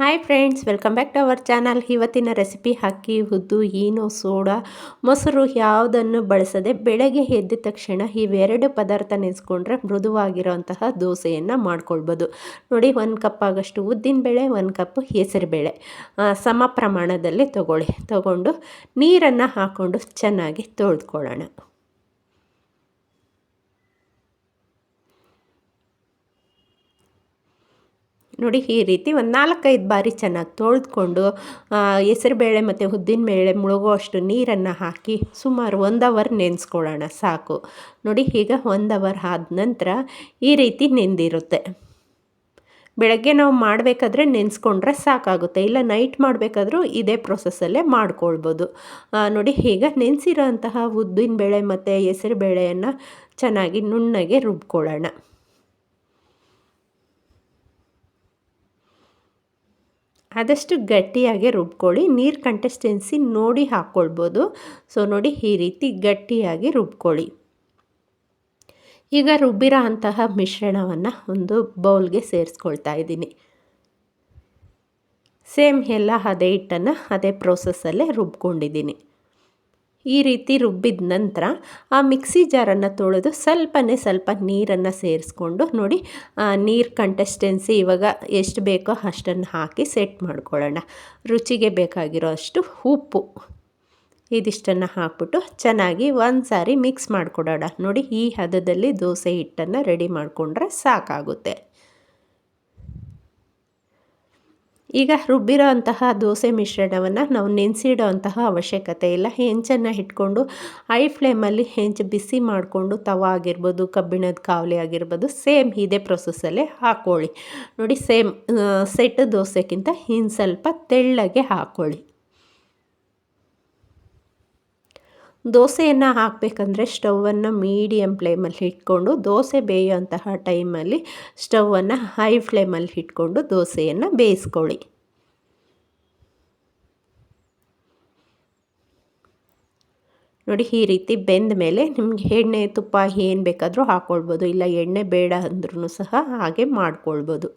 Hi friends welcome back to our channel ಇವತ್ತಿನ recipe ಅಕ್ಕಿ ಉದ್ದು ಏನು, ಸೋಡಾ, ಮೊಸರು ಯಾವುದನ್ನು ಬಳಸದೆ ಬೆಳಗ್ಗೆ ಎದ್ದ ತಕ್ಷಣ ಇವೆರಡು ಪದಾರ್ಥ ನೆನೆಸ್ಕೊಂಡ್ರೆ ಮೃದುವಾಗಿರೋಂತಹ ದೋಸೆಯನ್ನು ಮಾಡ್ಕೊಳ್ಬೋದು. ನೋಡಿ, ಒಂದು ಕಪ್ ಆಗಷ್ಟು ಉದ್ದಿನ ಬೇಳೆ, ಒಂದು ಕಪ್ ಬೇಳೆ. ಸಮ ಪ್ರಮಾಣದಲ್ಲಿ ತಗೊಳ್ಳಿ. ತಗೊಂಡು ನೀರನ್ನು ಹಾಕ್ಕೊಂಡು ಚೆನ್ನಾಗಿ ತೊಳೆದುಕೊಳ್ಳೋಣ. ನೋಡಿ ಈ ರೀತಿ ಒಂದು ನಾಲ್ಕೈದು ಬಾರಿ ಚೆನ್ನಾಗಿ ತೊಳೆದ್ಕೊಂಡು ಹೆಸರುಬೇಳೆ ಮತ್ತು ಉದ್ದಿನಬೇಳೆ ಮುಳುಗೋ ಅಷ್ಟು ನೀರನ್ನು ಹಾಕಿ ಸುಮಾರು ಒಂದು ಅವರ್ ನೆನೆಸ್ಕೊಳ್ಳೋಣ, ಸಾಕು. ನೋಡಿ ಈಗ ಒಂದು ಅವರ್ ಆದ ನಂತರ ಈ ರೀತಿ ನೆಂದಿರುತ್ತೆ. ಬೆಳಗ್ಗೆ ನಾವು ಮಾಡಬೇಕಾದ್ರೆ ನೆನೆಸ್ಕೊಂಡ್ರೆ ಸಾಕಾಗುತ್ತೆ, ಇಲ್ಲ ನೈಟ್ ಮಾಡಬೇಕಾದ್ರೂ ಇದೇ ಪ್ರೊಸೆಸ್ಸಲ್ಲೇ ಮಾಡ್ಕೊಳ್ಬೋದು. ನೋಡಿ ಈಗ ನೆನೆಸಿರೋ ಅಂತಹ ಉದ್ದಿನ ಬೇಳೆ ಮತ್ತು ಹೆಸರು ಬೇಳೆಯನ್ನು ಚೆನ್ನಾಗಿ ನುಣ್ಣಗೆ ರುಬ್ಕೊಳ್ಳೋಣ. ಆದಷ್ಟು ಗಟ್ಟಿಯಾಗಿ ರುಬ್ಕೊಳ್ಳಿ. ನೀರು ಕಂಟೆಸ್ಟೆನ್ಸಿ ನೋಡಿ ಹಾಕ್ಕೊಳ್ಬೋದು ಸೊ, ನೋಡಿ ಈ ರೀತಿ ಗಟ್ಟಿಯಾಗಿ ರುಬ್ಕೊಳ್ಳಿ. ಈಗ ರುಬ್ಬಿರೋ ಅಂತಹ ಮಿಶ್ರಣವನ್ನು ಒಂದು ಬೌಲ್ಗೆ ಸೇರಿಸ್ಕೊಳ್ತಾ ಇದ್ದೀನಿ. ಸೇಮ್ ಎಲ್ಲ ಅದೇ ಹಿಟ್ಟನ್ನು ಅದೇ ಪ್ರೋಸೆಸ್ಸಲ್ಲೇ ರುಬ್ಕೊಂಡಿದ್ದೀನಿ. ಈ ರೀತಿ ರುಬ್ಬಿದ ನಂತರ ಆ ಮಿಕ್ಸಿ ಜಾರನ್ನು ತೊಳೆದು ಸ್ವಲ್ಪನೇ ಸ್ವಲ್ಪ ನೀರನ್ನು ಸೇರಿಸ್ಕೊಂಡು ನೋಡಿ ನೀರು ಕಂಟೆಸ್ಟೆನ್ಸಿ ಇವಾಗ ಎಷ್ಟು ಬೇಕೋ ಅಷ್ಟನ್ನು ಹಾಕಿ ಸೆಟ್ ಮಾಡ್ಕೊಳ್ಳೋಣ. ರುಚಿಗೆ ಬೇಕಾಗಿರೋ ಅಷ್ಟು ಉಪ್ಪು ಇದಿಷ್ಟನ್ನು ಹಾಕ್ಬಿಟ್ಟು ಚೆನ್ನಾಗಿ ಒಂದು ಸಾರಿ ಮಿಕ್ಸ್ ಮಾಡಿಕೊಡೋಣ. ನೋಡಿ, ಈ ಹದದಲ್ಲಿ ದೋಸೆ ಹಿಟ್ಟನ್ನು ರೆಡಿ ಮಾಡಿಕೊಂಡ್ರೆ ಸಾಕಾಗುತ್ತೆ. ಈಗ ರುಬ್ಬಿರೋ ಅಂತಹ ದೋಸೆ ಮಿಶ್ರಣವನ್ನು ನಾವು ನೆನೆಸಿಡೋ ಅಂತಹ ಅವಶ್ಯಕತೆ ಇಲ್ಲ. ಹೆಂಚನ್ನು ಇಟ್ಕೊಂಡು ಐ ಫ್ಲೇಮಲ್ಲಿ ಹೆಂಚು ಬಿಸಿ ಮಾಡಿಕೊಂಡು ತವ ಆಗಿರ್ಬೋದು, ಕಬ್ಬಿಣದ ಕಾವಲಿ ಆಗಿರ್ಬೋದು, ಸೇಮ್ ಇದೇ ಪ್ರೊಸೆಸ್ಸಲ್ಲೇ ಹಾಕ್ಕೊಳ್ಳಿ ನೋಡಿ ಸೇಮ್ ಸೆಟ್ ದೋಸೆಗಿಂತ ಇನ್ನು ಸ್ವಲ್ಪ ತೆಳ್ಳಗೆ ಹಾಕ್ಕೊಳ್ಳಿ ದೋಸೆಯನ್ನು ಹಾಕಬೇಕಂದ್ರೆ ಸ್ಟವನ್ನು ಮೀಡಿಯಮ್ ಫ್ಲೇಮಲ್ಲಿ ಇಟ್ಕೊಂಡು ದೋಸೆ ಬೇಯುವಂತಹ ಟೈಮಲ್ಲಿ ಸ್ಟವನ್ನು ಹೈ ಫ್ಲೇಮಲ್ಲಿ ಇಟ್ಕೊಂಡು ದೋಸೆಯನ್ನು ಬೇಯಿಸ್ಕೊಳ್ಳಿ. ನೋಡಿ ಈ ರೀತಿ ಬೆಂದ ಮೇಲೆ ನಿಮ್ಗೆ ಎಣ್ಣೆ, ತುಪ್ಪ ಏನು ಬೇಕಾದರೂ ಹಾಕ್ಕೊಳ್ಬೋದು ಇಲ್ಲ ಎಣ್ಣೆ ಬೇಡ ಅಂದ್ರೂ ಸಹ ಹಾಗೆ ಮಾಡ್ಕೊಳ್ಬೋದು.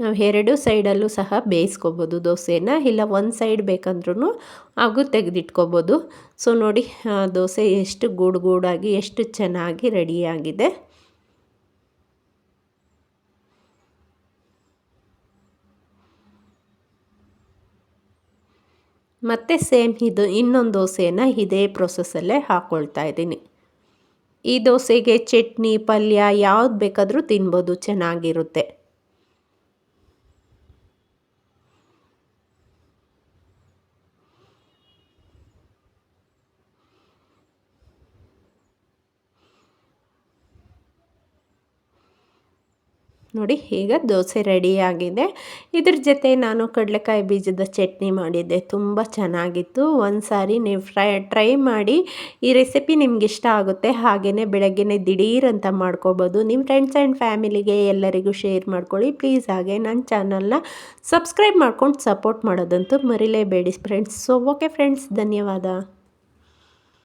ನಾವು ಎರಡು ಸೈಡಲ್ಲೂ ಸಹ ಬೇಯಿಸ್ಕೊಬೋದು ದೋಸೆನ ಇಲ್ಲ ಒಂದು ಸೈಡ್ ಬೇಕಂದ್ರೂ ಹಾಗೂ ತೆಗೆದಿಟ್ಕೋಬೋದು. ಸೊ, ನೋಡಿ ದೋಸೆ ಎಷ್ಟು ಗೂಡು ಗೂಡಾಗಿ, ಎಷ್ಟು ಚೆನ್ನಾಗಿ ರೆಡಿಯಾಗಿದೆ. ಮತ್ತು ಸೇಮ್ ಇದು, ಇನ್ನೊಂದು ದೋಸೆನ ಇದೇ ಪ್ರೊಸೆಸ್ಸಲ್ಲೇ ಹಾಕ್ಕೊಳ್ತಾ ಇದ್ದೀನಿ. ಈ ದೋಸೆಗೆ ಚಟ್ನಿ, ಪಲ್ಯ ಯಾವ್ದು ಬೇಕಾದರೂ ತಿನ್ಬೋದು, ಚೆನ್ನಾಗಿರುತ್ತೆ. ನೋಡಿ, ಈಗ ದೋಸೆ ರೆಡಿಯಾಗಿದೆ. ಇದ್ರ ಜೊತೆ ನಾನು ಕಡಲೆಕಾಯಿ ಬೀಜದ ಚಟ್ನಿ ಮಾಡಿದ್ದೆ. ತುಂಬ ಚೆನ್ನಾಗಿತ್ತು. ಒಂದು ಸಾರಿ ನೀವು ಫ್ರೈ, ಟ್ರೈ ಮಾಡಿ ಈ ರೆಸಿಪಿ ನಿಮ್ಗೆ ಇಷ್ಟ ಆಗುತ್ತೆ ಹಾಗೆಯೇ ಬೆಳಗ್ಗೆನೆ ದಿಢೀರ್ ಅಂತ ಮಾಡ್ಕೋಬೋದು. ನಿಮ್ಮ ಫ್ರೆಂಡ್ಸ್ ಆ್ಯಂಡ್ ಫ್ಯಾಮಿಲಿಗೆ ಎಲ್ಲರಿಗೂ ಶೇರ್ ಮಾಡ್ಕೊಳ್ಳಿ. ಪ್ಲೀಸ್ ಹಾಗೆ ನನ್ನ ಚಾನಲ್ನ ಸಬ್ಸ್ಕ್ರೈಬ್ ಮಾಡ್ಕೊಂಡು ಸಪೋರ್ಟ್ ಮಾಡೋದಂತೂ ಮರಿಲೇಬೇಡಿ ಫ್ರೆಂಡ್ಸ್ ಸೊ ಓಕೆ ಫ್ರೆಂಡ್ಸ್ ಧನ್ಯವಾದ.